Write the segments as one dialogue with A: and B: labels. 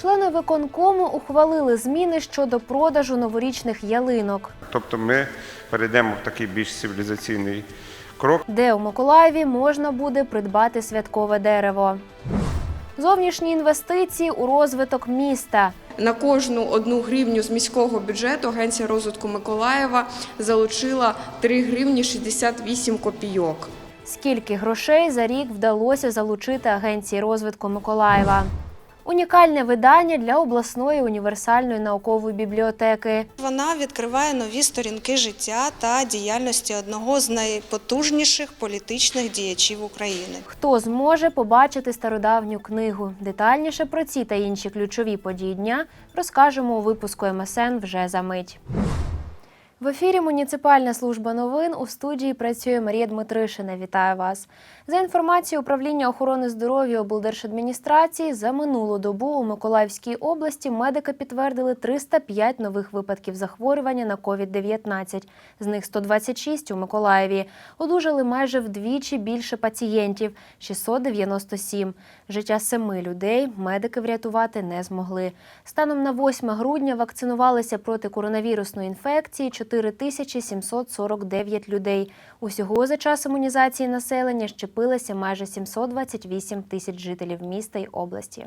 A: Члени виконкому ухвалили зміни щодо продажу новорічних ялинок,
B: Тобто ми перейдемо в такий більш цивілізаційний крок.
A: де у Миколаєві можна буде придбати святкове дерево. Зовнішні інвестиції у розвиток міста.
C: На кожну одну гривню з міського бюджету Агенція розвитку Миколаєва залучила 3 гривні 68 копійок.
A: Скільки грошей за рік вдалося залучити агенції розвитку Миколаєва? Унікальне видання для обласної універсальної наукової бібліотеки.
D: Вона відкриває нові сторінки життя та діяльності одного з найпотужніших політичних діячів України.
A: Хто зможе побачити стародавню книгу? Детальніше про ці та інші ключові події дня розкажемо у випуску МСН вже за мить. В ефірі Муніципальна служба новин у студії працює Марія Дмитришина. Вітаю вас. За інформацією управління охорони здоров'я облдержадміністрації, за минулу добу у Миколаївській області медики підтвердили 305 нових випадків захворювання на COVID-19. З них 126 у Миколаєві. Одужали майже вдвічі більше пацієнтів 697. Життя семи людей медики врятувати не змогли. Станом на 8 грудня вакцинувалися проти коронавірусної інфекції 4749 людей. Усього за час імунізації населення щепилися майже 728 тисяч жителів міста й області.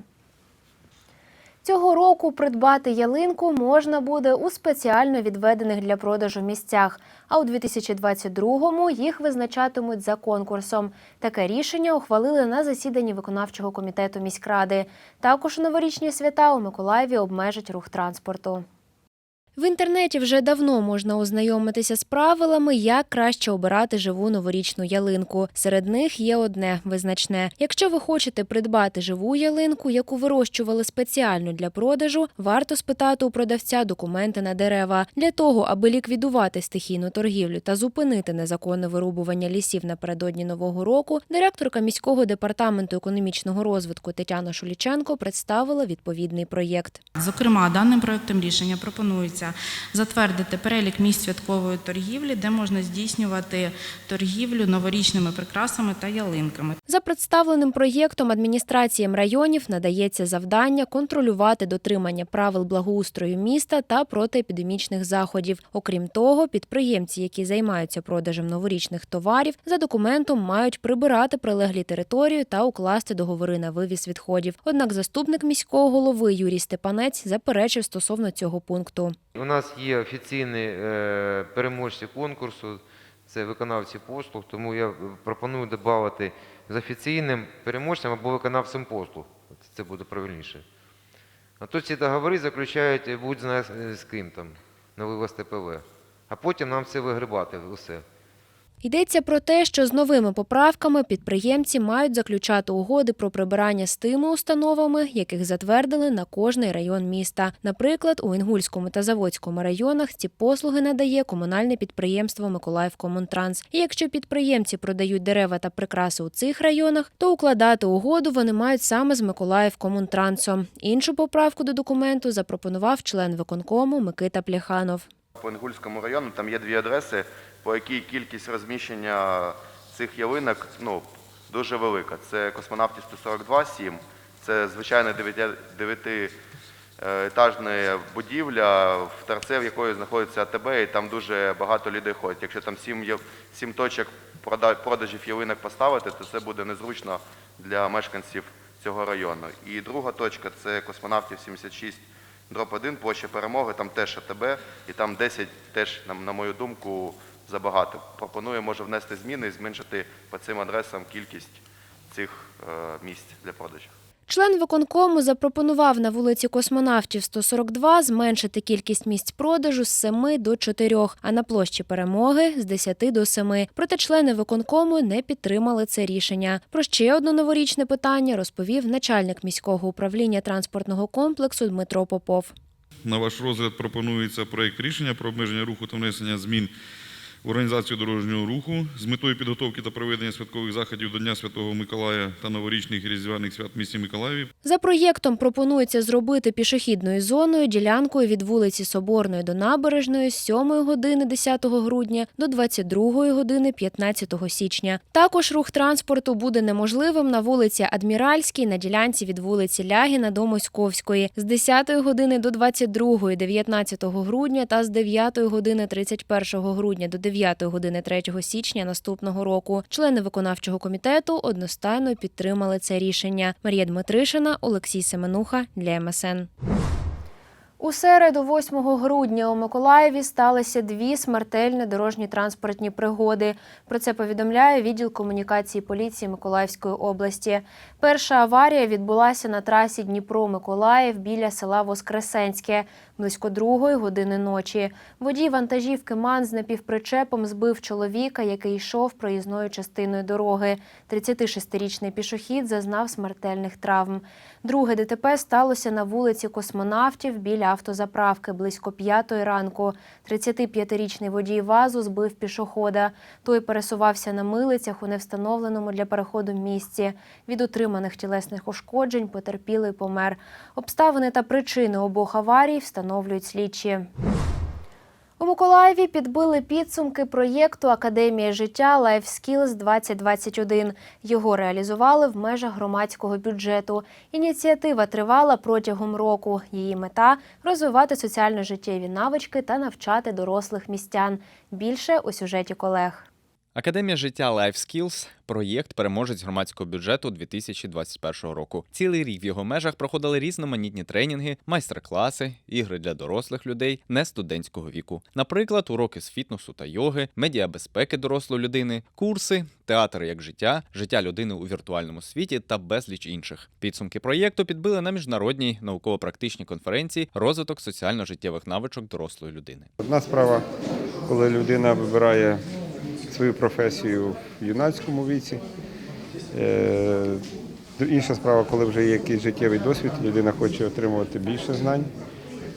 A: Цього року придбати ялинку можна буде у спеціально відведених для продажу місцях. А у 2022-му їх визначатимуть за конкурсом. Таке рішення ухвалили на засіданні виконавчого комітету міськради. Також у новорічні свята у Миколаєві обмежать рух транспорту. В інтернеті вже давно можна ознайомитися з правилами, як краще обирати живу новорічну ялинку. Серед них є одне визначне: якщо ви хочете придбати живу ялинку, яку вирощували спеціально для продажу, варто спитати у продавця документи на дерева. Для того, аби ліквідувати стихійну торгівлю та зупинити незаконне вирубування лісів напередодні нового року, директорка міського департаменту економічного розвитку Тетяна Шуліченко представила відповідний проєкт.
E: Зокрема, даним проектом рішення пропонується затвердити перелік місць святкової торгівлі, де можна здійснювати торгівлю новорічними прикрасами та ялинками.
A: За представленим проєктом адміністраціям районів надається завдання контролювати дотримання правил благоустрою міста та протиепідемічних заходів. Окрім того, підприємці, які займаються продажем новорічних товарів, за документом мають прибирати прилеглі території та укласти договори на вивіз відходів. Однак заступник міського голови Юрій Степанець заперечив стосовно цього пункту.
F: У нас є офіційні е, переможці конкурсу, це виконавці послуг, тому я пропоную додати з офіційним переможцем або виконавцем послуг. Це буде правильніше. А то ці договори заключають будь-зна з ким там на вивоз ТПВ. А потім нам це вигрібати усе.
A: Йдеться про те, що з новими поправками підприємці мають заключати угоди про прибирання з тими установами, яких затвердили на кожний район міста. Наприклад, у Інгульському та Заводському районах ці послуги надає комунальне підприємство Миколаївкомунтранс. І якщо підприємці продають дерева та прикраси у цих районах, то укладати угоду вони мають саме з Миколаївкомунтрансом. Іншу поправку до документу запропонував член виконкому Микита Пляханов.
G: По Інгульському району там є дві адреси, по якій кількість розміщення цих ялинок ну, дуже велика. Це космонавтів 142 7 це звичайна дев'ятиетажна будівля, в торце в якої знаходиться АТБ, і там дуже багато людей ходять. Якщо там сім, є- сім точок прода- продажів ялинок поставити, то це буде незручно для мешканців цього району. І друга точка це космонавтів 76 Дроп 1, площа перемоги, там теж АТБ, і там 10 теж, на мою думку, забагато. Пропоную, може, внести зміни і зменшити по цим адресам кількість цих е, місць для продажу.
A: Член виконкому запропонував на вулиці космонавтів 142 зменшити кількість місць продажу з 7 до 4, а на площі перемоги з 10 до 7. Проте члени виконкому не підтримали це рішення. Про ще одне новорічне питання розповів начальник міського управління транспортного комплексу Дмитро Попов.
H: На ваш розгляд пропонується проєкт рішення про обмеження руху та внесення змін в організацію дорожнього руху з метою підготовки та проведення святкових заходів до Дня Святого Миколая та новорічних і різдвяних свят в місті Миколаєві
A: За проєктом пропонується зробити пішохідною зоною ділянкою від вулиці Соборної до Набережної з 7 години 10 грудня до 22 години 15 січня. Також рух транспорту буде неможливим на вулиці Адміральській на ділянці від вулиці Лягіна до Московської з 10 години до 22 19 грудня та з 9 години 31 грудня до 9 години 3 січня наступного року. Члени виконавчого комітету одностайно підтримали це рішення. Марія Дмитришина, Олексій Семенуха для МСН. У середу, 8 грудня, у Миколаєві сталися дві смертельні дорожні транспортні пригоди. Про це повідомляє відділ комунікації поліції Миколаївської області. Перша аварія відбулася на трасі Дніпро-Миколаїв біля села Воскресенське близько другої години ночі. Водій вантажівки МАН з напівпричепом збив чоловіка, який йшов проїзною частиною дороги. 36-річний пішохід зазнав смертельних травм. Друге ДТП сталося на вулиці Космонавтів біля автозаправки близько п'ятої ранку. 35-річний водій ВАЗу збив пішохода. Той пересувався на милицях у невстановленому для переходу місці. Від отриманих тілесних ушкоджень потерпілий помер. Обставини та причини обох аварій встановлюють слідчі. У Миколаєві підбили підсумки проєкту Академія життя Life Skills 2021. Його реалізували в межах громадського бюджету. Ініціатива тривала протягом року. Її мета розвивати соціально-життєві навички та навчати дорослих містян. Більше у сюжеті колег.
I: Академія життя Life Skills – проєкт переможець громадського бюджету 2021 року. Цілий рік в його межах проходили різноманітні тренінги, майстер-класи, ігри для дорослих людей не студентського віку. Наприклад, уроки з фітнесу та йоги, медіабезпеки дорослої людини, курси, театр як життя, життя людини у віртуальному світі та безліч інших. Підсумки проєкту підбили на міжнародній науково-практичній конференції розвиток соціально-життєвих навичок дорослої людини.
B: Одна справа, коли людина вибирає свою професію в юнацькому віці. Е, Інша справа, коли вже є якийсь життєвий досвід, людина хоче отримувати більше знань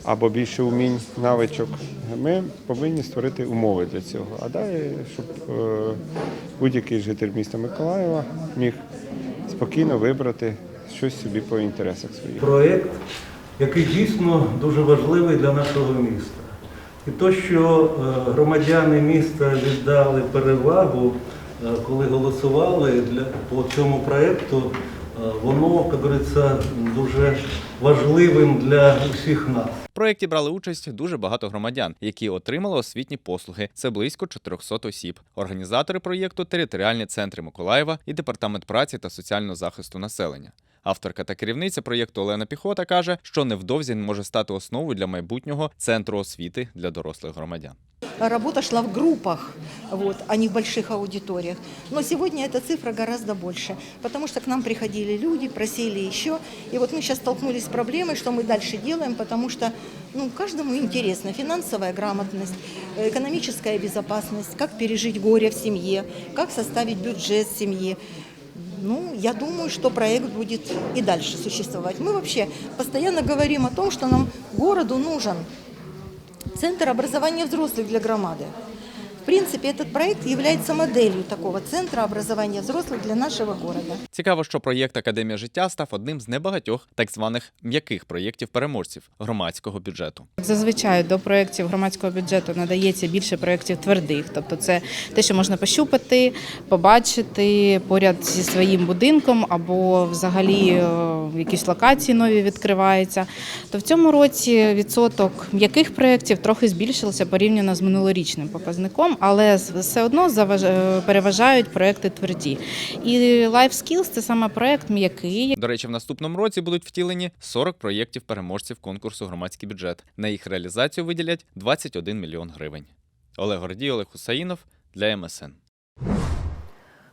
B: або більше умінь, навичок. Ми повинні створити умови для цього. А далі, щоб е, будь-який житель міста Миколаєва міг спокійно вибрати щось собі по інтересах своїх.
J: проєкт, який дійсно дуже важливий для нашого міста. І то, що е, громадяни міста віддали перевагу, е, коли голосували для, по цьому проєкту, е, воно, говориться, дуже важливим для усіх нас.
I: В проєкті брали участь дуже багато громадян, які отримали освітні послуги. Це близько 400 осіб. Організатори проєкту територіальні центри Миколаєва і департамент праці та соціального захисту населення. Авторка та керівниця проєкту Олена Піхота каже, що невдовзі він може стати основою для майбутнього центру освіти для дорослих громадян.
K: Работа шла в группах, вот, а не в больших аудиториях. Но сегодня эта цифра гораздо больше, потому что к нам приходили люди, просили еще. И вот мы сейчас столкнулись с проблемой, что мы дальше делаем, потому что ну, каждому интересно финансовая грамотность, э, экономическая безопасность, как пережить горе в семье, как составить бюджет семьи. Ну, я думаю, что проект будет и дальше существовать. Мы вообще постоянно говорим о том, что нам городу нужен Центр образования взрослых для громады. В принципе, этот проект является моделью такого центра образования взрослых для нашего города.
I: Цікаво, що проєкт Академія життя став одним з небагатьох так званих м'яких проєктів переможців громадського бюджету.
E: Зазвичай до проєктів громадського бюджету надається більше проєктів твердих, тобто це те, що можна пощупати, побачити поряд зі своїм будинком або взагалі е, якісь локації нові відкриваються. То в цьому році відсоток м'яких проєктів трохи збільшився порівняно з минулорічним показником, але все одно заваж- переважають проєкти тверді. І Life Skills – це саме проєкт м'який,
I: До речі, в наступному році будуть втілені 40 проєктів переможців конкурсу Громадський бюджет. На їх реалізацію виділять 21 мільйон гривень. Олег Гордій, Олег Хусаїнов для МСН.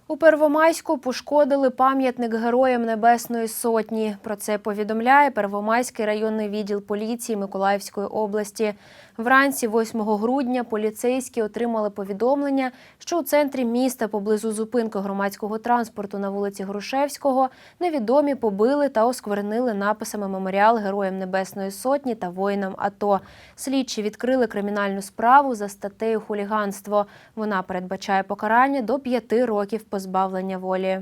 A: У Первомайську пошкодили пам'ятник Героям Небесної Сотні. Про це повідомляє Первомайський районний відділ поліції Миколаївської області. Вранці 8 грудня поліцейські отримали повідомлення, що у центрі міста поблизу зупинки громадського транспорту на вулиці Грушевського невідомі побили та осквернили написами меморіал Героям Небесної Сотні та воїнам АТО. Слідчі відкрили кримінальну справу за статтею хуліганство. Вона передбачає покарання до п'яти років позбавлення волі.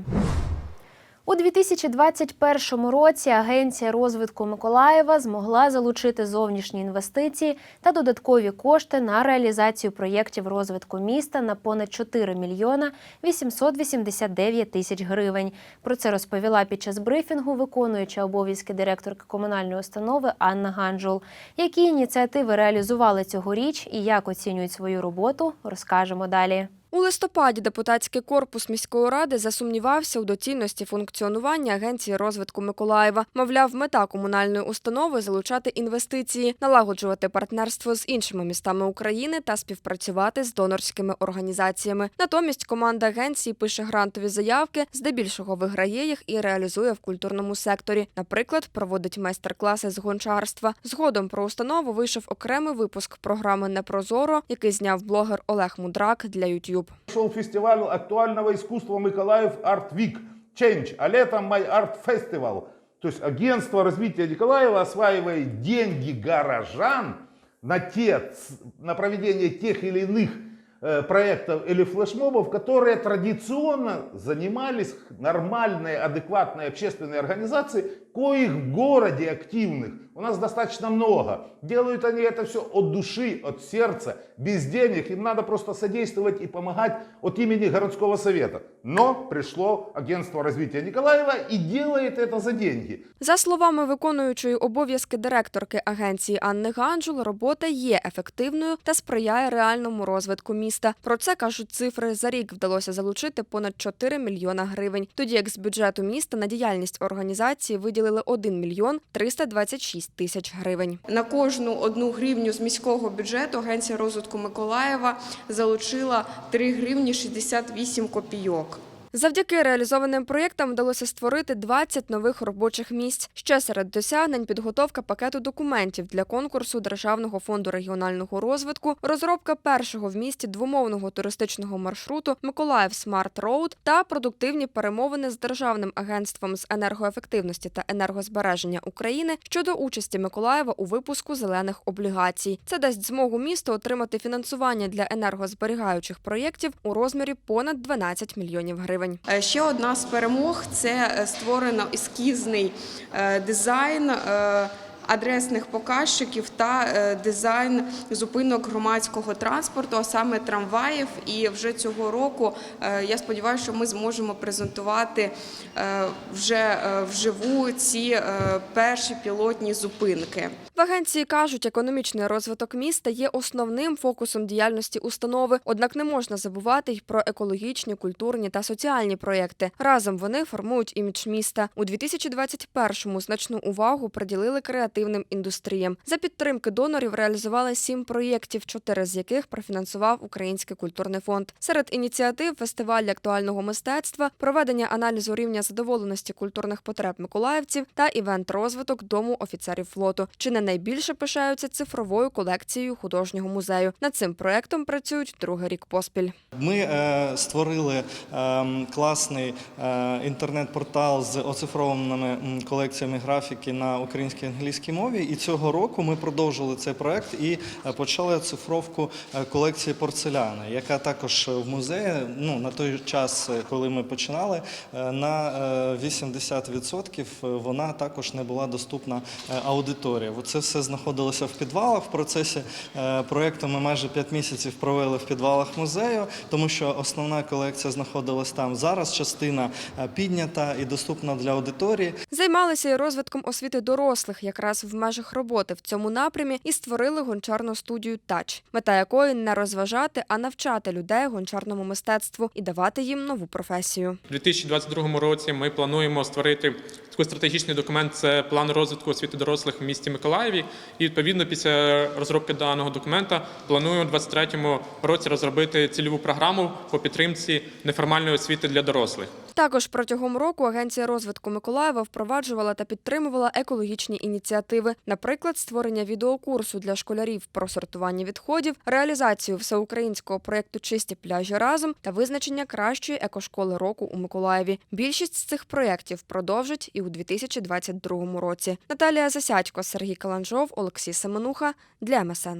A: У 2021 році Агенція розвитку Миколаєва змогла залучити зовнішні інвестиції та додаткові кошти на реалізацію проєктів розвитку міста на понад 4 мільйона 889 тисяч гривень. Про це розповіла під час брифінгу виконуюча обов'язки директорки комунальної установи Анна Ганджул. Які ініціативи реалізували цьогоріч і як оцінюють свою роботу, розкажемо далі.
C: У листопаді депутатський корпус міської ради засумнівався у доцільності функціонування Агенції розвитку Миколаєва. Мовляв, мета комунальної установи залучати інвестиції, налагоджувати партнерство з іншими містами України та співпрацювати з донорськими організаціями. Натомість команда агенції пише грантові заявки, здебільшого виграє їх і реалізує в культурному секторі. Наприклад, проводить майстер-класи з гончарства. Згодом про установу вийшов окремий випуск програми Непрозоро, який зняв блогер Олег Мудрак для YouTube.
L: Шел фестиваль актуального искусства Миколаев Art Week Change, а летом My Art Festival. То есть агентство развития Николаева осваивает деньги горожан на, те, на проведение тех или иных э, проектов или флешмобов, которые традиционно занимались нормальные, адекватные общественные организации, коих в городе активных у нас достаточно много. Делают они это все от души, от сердца, без денег. Им надо просто содействовать и помогать от имени городского совета. Но пришло агентство развития Николаева и делает это за деньги.
C: За словами виконуючої обов'язки директорки агенції Анни Ганджул, робота є ефективною та сприяє реальному розвитку міста. Про це кажуть цифри. За рік вдалося залучити понад 4 мільйона гривень. Тоді як з бюджету міста на діяльність організації виділили 1 мільйон 326 тисяч гривень. На кожну одну гривню з міського бюджету Агенція розвитку Миколаєва залучила 3 гривні 68 копійок. Завдяки реалізованим проєктам вдалося створити 20 нових робочих місць. Ще серед досягнень підготовка пакету документів для конкурсу Державного фонду регіонального розвитку, розробка першого в місті двомовного туристичного маршруту Миколаїв Смарт Роуд та продуктивні перемовини з Державним агентством з енергоефективності та енергозбереження України щодо участі Миколаєва у випуску зелених облігацій. Це дасть змогу місту отримати фінансування для енергозберігаючих проєктів у розмірі понад 12 мільйонів гривень. Е, Ще одна з перемог це е, створено ескізний е, дизайн. Адресних показчиків та е, дизайн зупинок громадського транспорту, а саме трамваїв. І вже цього року е, я сподіваюся, що ми зможемо презентувати е, вже вживу ці перші пілотні зупинки. В агенції кажуть, економічний розвиток міста є основним фокусом діяльності установи, однак не можна забувати й про екологічні, культурні та соціальні проєкти. Разом вони формують імідж міста. У 2021-му значну увагу приділили креативним індустріям. За підтримки донорів реалізували сім проєктів, чотири з яких профінансував Український культурний фонд. Серед ініціатив фестиваль актуального мистецтва, проведення аналізу рівня задоволеності культурних потреб миколаївців та івент-розвиток дому офіцерів флоту. Чи не найбільше пишаються цифровою колекцією художнього музею. Над цим проектом працюють другий рік поспіль.
M: Ми е, створили е, класний е, інтернет-портал з оцифрованими колекціями графіки на українській і англійській мові. І цього року ми продовжили цей проект і е, почали оцифровку е, колекції порцеляни, яка також в музеї ну, на той час, е, коли ми починали, на е, 80% вона також не була доступна аудиторії. Це все знаходилося в підвалах. В процесі проекту ми майже 5 місяців провели в підвалах музею, тому що основна колекція знаходилась там. Зараз частина піднята і доступна для аудиторії.
C: Займалися і розвитком освіти дорослих. Якраз час в межах роботи в цьому напрямі і створили гончарну студію Тач, мета якої не розважати, а навчати людей гончарному мистецтву і давати їм нову професію.
N: У 2022 році ми плануємо створити такий стратегічний документ. Це план розвитку освіти дорослих в місті Миколаєві. І відповідно після розробки даного документа плануємо у 2023 році розробити цільову програму по підтримці неформальної освіти для дорослих.
C: Також протягом року Агенція розвитку Миколаєва впроваджувала та підтримувала екологічні ініціативи, наприклад, створення відеокурсу для школярів про сортування відходів, реалізацію всеукраїнського проєкту Чисті пляжі разом та визначення кращої екошколи року у Миколаєві. Більшість з цих проєктів продовжать і у 2022 році. Наталія Засядько, Сергій Каланжов, Олексій Семенуха для МСН.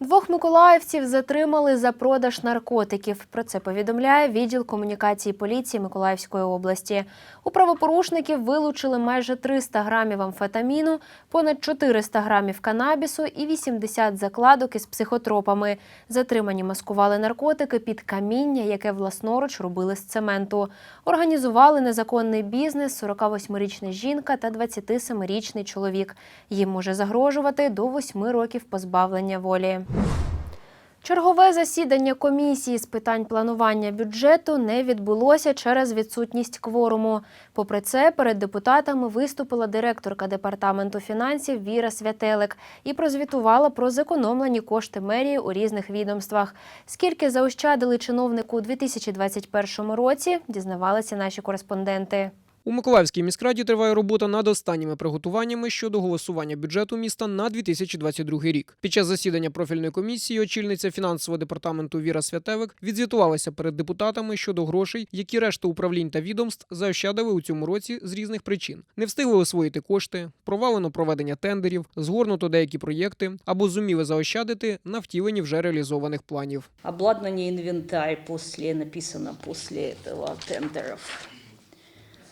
A: Двох миколаївців затримали за продаж наркотиків. Про це повідомляє відділ комунікації поліції Миколаївської області. У правопорушників вилучили майже 300 грамів амфетаміну, понад 400 грамів канабісу і 80 закладок із психотропами. Затримані маскували наркотики під каміння, яке власноруч робили з цементу. Організували незаконний бізнес 48-річна жінка та 27-річний чоловік. Їм може загрожувати до 8 років позбавлення волі. Чергове засідання комісії з питань планування бюджету не відбулося через відсутність кворуму. Попри це, перед депутатами виступила директорка департаменту фінансів Віра Святелик і прозвітувала про зекономлені кошти мерії у різних відомствах. Скільки заощадили чиновнику у 2021 році, дізнавалися наші кореспонденти.
O: У Миколаївській міськраді триває робота над останніми приготуваннями щодо голосування бюджету міста на 2022 рік. Під час засідання профільної комісії очільниця фінансового департаменту Віра Святевик відзвітувалася перед депутатами щодо грошей, які решта управлінь та відомств заощадили у цьому році з різних причин. Не встигли освоїти кошти, провалено проведення тендерів, згорнуто деякі проєкти або зуміли заощадити на втіленні вже реалізованих планів.
P: Обладнание инвентарь после, написано после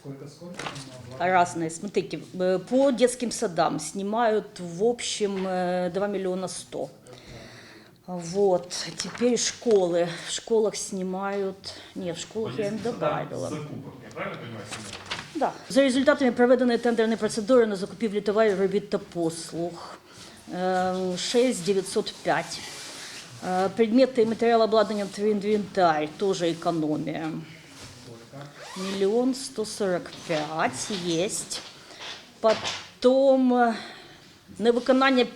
P: этого тендеров. Разные. Смотрите, э, по детским садам снимают в общем э, 2 миллиона 100. Вот. Теперь школы. В школах снимают... Нет, в школах я им добавила. Да. За результатами проведеної тендерної процедури на закупівлю товарів, робіт та послуг. Е, 6905. Е, Предмети і матеріал обладнання та інвентарь, теж економія. Миллион сто сорок пять есть. Потом е, невиконання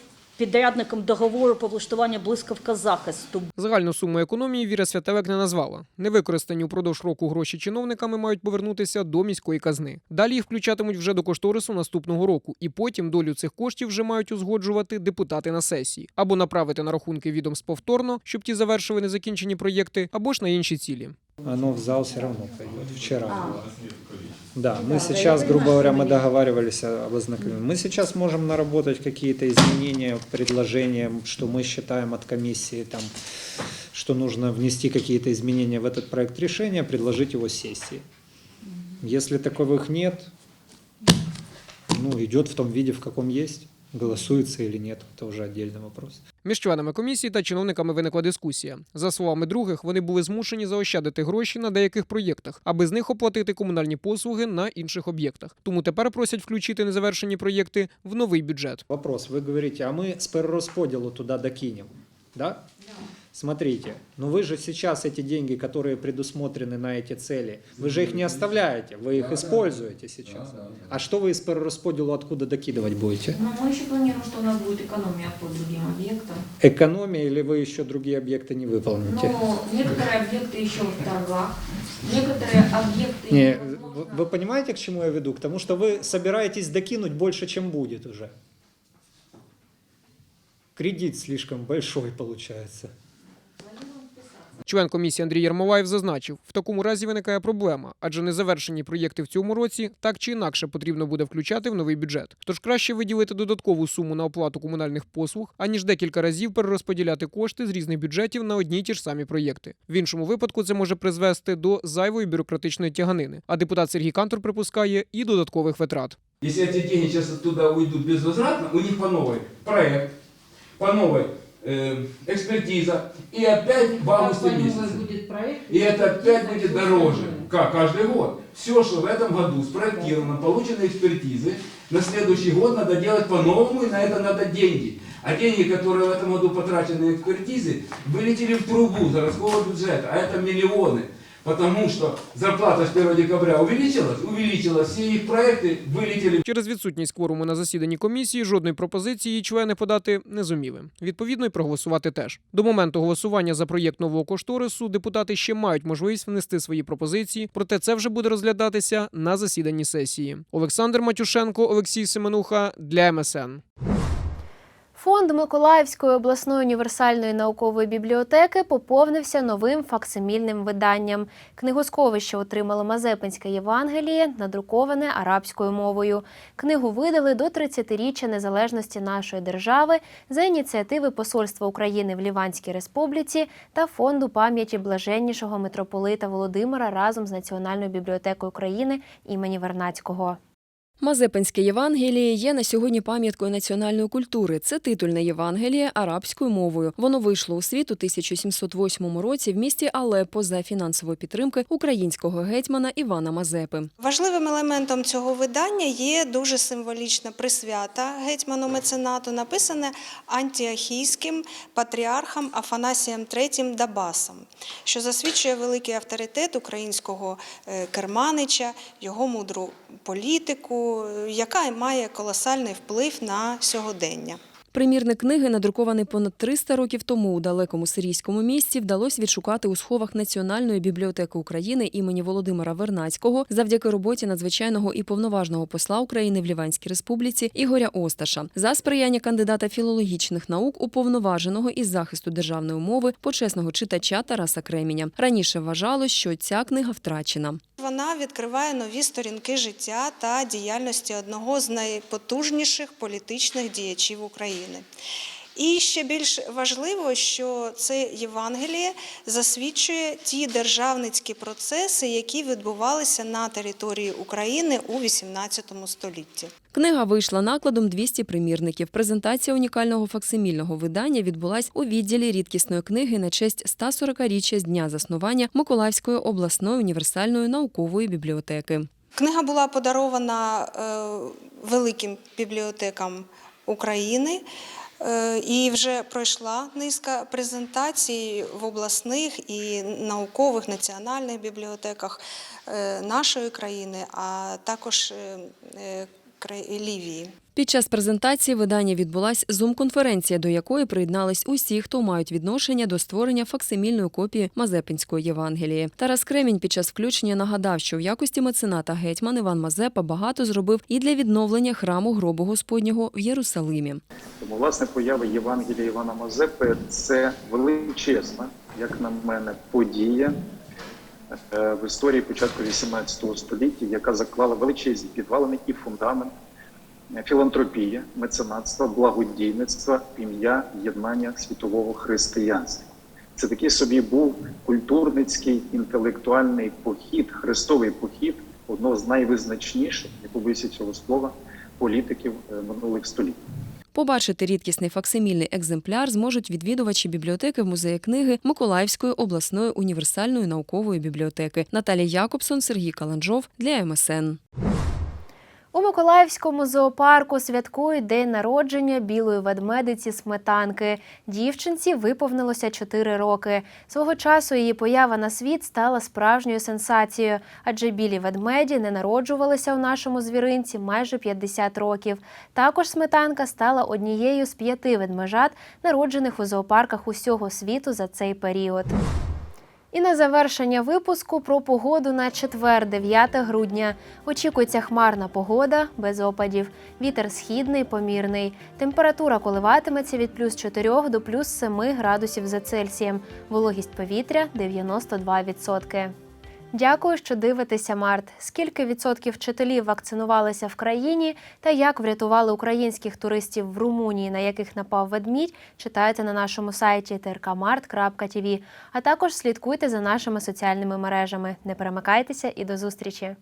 P: підрядником договору по влаштуванню блискавка захисту.
O: Загальну суму економії Віра Святевек не назвала. Невикористані упродовж року гроші чиновниками мають повернутися до міської казни. Далі їх включатимуть вже до кошторису наступного року, і потім долю цих коштів вже мають узгоджувати депутати на сесії або направити на рахунки відомств повторно, щоб ті завершили незакінчені проєкти, або ж на інші цілі.
Q: Оно в зал все равно пойдет. Вчера
P: А.
Q: было. Да, мы
P: да,
Q: сейчас, грубо говоря, мы договаривались об ознакомлении. Мы сейчас можем наработать какие-то изменения, предложения, что мы считаем от комиссии, там, что нужно внести какие-то изменения в этот проект решения, предложить его сессии. Если таковых нет, ну, идет в том виде, в каком есть. Голосуется или нет, это уже отдельный вопрос.
O: Між членами комісії та чиновниками виникла дискусія. За словами других, вони були змушені заощадити гроші на деяких проєктах, аби з них оплатити комунальні послуги на інших об'єктах. Тому тепер просять включити незавершені проєкти в новий бюджет.
Q: Вопрос. Вы говорите, а мы с перерасpoделу туда докинем, Да? Смотрите, но вы же сейчас эти деньги, которые предусмотрены на эти цели, вы же их не оставляете, вы их используете сейчас. А что вы из перерасpoделу откуда докидывать будете?
R: Но мы еще планируем, что у нас будет экономия по другим объектам.
Q: Экономия или вы еще другие объекты не выполните?
R: Но некоторые объекты еще в торгах, некоторые объекты...
Q: Не, вы, вы понимаете, к чему я веду? К тому, что вы собираетесь докинуть больше, чем будет уже. Кредит слишком большой получается.
O: Член комісії Андрій Єрмолаєв зазначив, в такому разі виникає проблема, адже незавершені проєкти в цьому році так чи інакше потрібно буде включати в новий бюджет. Тож краще виділити додаткову суму на оплату комунальних послуг, аніж декілька разів перерозподіляти кошти з різних бюджетів на одні й ті ж самі проєкти. В іншому випадку це може призвести до зайвої бюрократичної тяганини. А депутат Сергій Кантор припускає і додаткових витрат.
S: Если эти деньги сейчас оттуда уйдут безвозвратно, у них по новой проект, по новой э, экспертиза, и опять в августе месяце. И это опять будет дороже. Как? Каждый год. Все, что в этом году спроектировано, получены экспертизы, На следующий год надо делать по-новому, и на это надо деньги. А деньги, которые в этом году потрачены на экспертизы, вылетели в трубу городского бюджета, а это миллионы. Потому что зарплата с 1 декабря увеличилась, увеличилась, все их проекты вылетели
O: Через відсутність кворуму на засіданні комісії жодної пропозиції члени подати не зуміли. Відповідно, й проголосувати теж. До моменту голосування за проєкт нового кошторису депутати ще мають можливість внести свої пропозиції, проте це вже буде розглядатися на засіданні сесії. Олександр Матюшенко, Олексій Семенуха для МСН.
A: Фонд Миколаївської обласної універсальної наукової бібліотеки поповнився новим факсимільним виданням. Книгосховище отримало Мазепинське Євангеліє, надруковане арабською мовою. Книгу видали до 30-річчя незалежності нашої держави за ініціативи Посольства України в Ліванській Республіці та Фонду пам'яті блаженнішого митрополита Володимира разом з Національною бібліотекою України імені Вернацького.
T: Мазепинське Євангеліє є на сьогодні пам'яткою національної культури. Це титульне Євангеліє арабською мовою. Воно вийшло у світ у 1708 році в місті Алеппо за фінансової підтримки українського гетьмана Івана Мазепи.
D: Важливим елементом цього видання є дуже символічна присвята гетьману меценату, написане антіохійським патріархом Афанасієм III Дабасом, що засвідчує великий авторитет українського е, керманича, його мудру політику, яка має колосальний вплив на сьогодення.
T: Примірник книги, надрукований понад 300 років тому у далекому сирійському місті, вдалося відшукати у сховах Національної бібліотеки України імені Володимира Вернацького завдяки роботі надзвичайного і повноважного посла України в Ліванській республіці Ігоря Осташа за сприяння кандидата філологічних наук, уповноваженого із захисту державної мови, почесного читача Тараса Креміня. Раніше вважалось, що ця книга втрачена.
D: Вона відкриває нові сторінки життя та діяльності одного з найпотужніших політичних діячів України. І ще більш важливо, що це Євангеліє засвідчує ті державницькі процеси, які відбувалися на території України у XVIII столітті.
T: Книга вийшла накладом 200 примірників. Презентація унікального факсимільного видання відбулась у відділі рідкісної книги на честь 140-річчя з дня заснування Миколаївської обласної універсальної наукової бібліотеки.
D: Книга була подарована е, великим бібліотекам України. е, І вже пройшла низка презентацій в обласних і наукових національних бібліотеках е, нашої країни, а також е, Лівії.
T: Під час презентації видання відбулась зум-конференція, до якої приєднались усі, хто мають відношення до створення факсимільної копії Мазепинської Євангелії. Тарас Кремінь під час включення нагадав, що в якості мецената гетьман Іван Мазепа багато зробив і для відновлення храму гробу Господнього в Єрусалимі.
U: Тому власне поява Євангелія Івана Мазепи це величезна, як на мене, подія е, в історії початку XVIII століття, яка заклала величезні підвалини і фундамент е, філантропії, меценатства, благодійництва, ім'я єднання світового християнства. Це такий собі був культурницький інтелектуальний похід, хрестовий похід одного з найвизначніших, не побоюся цього слова, політиків е, минулих століть.
T: Побачити рідкісний факсимільний екземпляр зможуть відвідувачі бібліотеки в музеї книги Миколаївської обласної універсальної наукової бібліотеки. Наталія Якобсон, Сергій Каланджов для МСН.
A: У Миколаївському зоопарку святкують день народження білої ведмедиці сметанки. Дівчинці виповнилося 4 роки. Свого часу її поява на світ стала справжньою сенсацією, адже білі ведмеді не народжувалися у нашому звіринці майже 50 років. Також сметанка стала однією з п'яти ведмежат, народжених у зоопарках усього світу за цей період. І на завершення випуску про погоду на четвер, 9 грудня. Очікується хмарна погода без опадів. Вітер східний, помірний. Температура коливатиметься від плюс 4 до плюс 7 градусів за Цельсієм. Вологість повітря 92%. Дякую, що дивитеся Март. Скільки відсотків вчителів вакцинувалися в країні та як врятували українських туристів в Румунії, на яких напав ведмідь, читайте на нашому сайті trkmart.tv, а також слідкуйте за нашими соціальними мережами. Не перемикайтеся і до зустрічі!